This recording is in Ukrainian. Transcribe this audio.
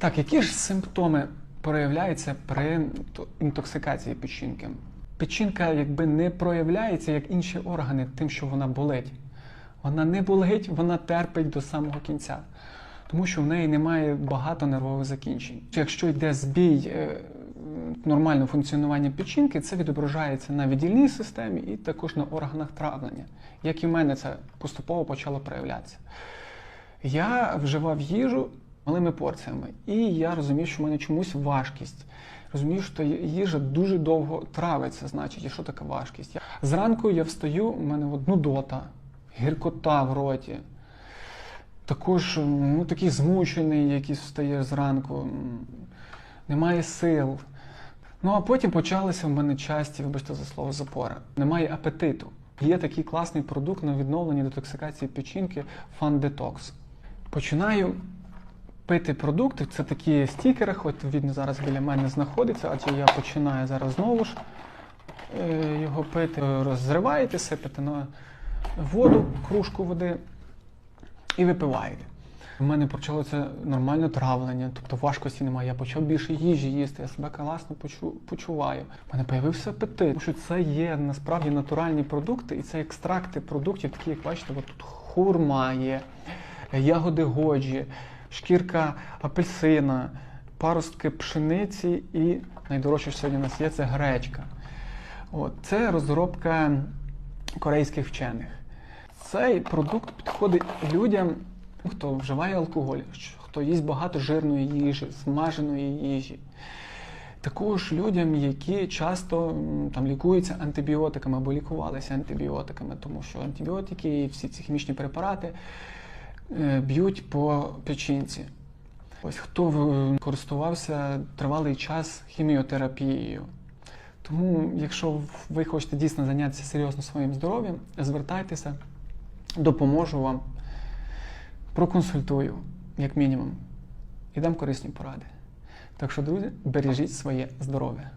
Так, які ж симптоми проявляються при інтоксикації печінки? Печінка якби не проявляється як інші органи, тим, що вона болить. Вона не болить, вона терпить до самого кінця, тому що в неї немає багато нервових закінчень. Якщо йде збій е, нормального функціонування печінки, це відображається на віддільній системі і також на органах травлення. Як і в мене це поступово почало проявлятися. Я вживав їжу малими порціями, і я розумів, що в мене чомусь важкість. Розумів, що їжа дуже довго травиться, значить, і що таке важкість. Зранку я встаю, у мене от нудота, гіркота в роті. Також ну, такий змучений, якийсь встає зранку, немає сил. Ну а потім почалися в мене часті, вибачте за слово, запори. Немає апетиту. Є такий класний продукт на відновлення детоксикації печінки Detox. Починаю пити продукти. Це такі стікери, хоч він зараз біля мене знаходиться, адже я починаю зараз знову ж е, його пити. Розриваєте, сипете на воду, кружку води і випиваєте. У мене почалося нормальне травлення, тобто важкості немає. Я почав більше їжі їсти, я себе класно почу, почуваю. У мене появився апетит. Тому що це є насправді натуральні продукти, і це екстракти продуктів, такі, як бачите, от тут хурма є, ягоди годжі, шкірка апельсина, паростки пшениці і найдорожче, сьогодні у нас є, це гречка. От, це розробка корейських вчених. Цей продукт підходить людям, хто вживає алкоголь, хто їсть багато жирної їжі, смаженої їжі. Також людям, які часто там лікуються антибіотиками або лікувалися антибіотиками, тому що антибіотики і всі ці хімічні препарати б'ють по печінці. Ось хто користувався тривалий час хіміотерапією. Тому, якщо ви хочете дійсно зайнятися серйозно своїм здоров'ям, звертайтеся, допоможу вам, проконсультую, як мінімум, і дам корисні поради. Так що, друзі, бережіть своє здоров'я.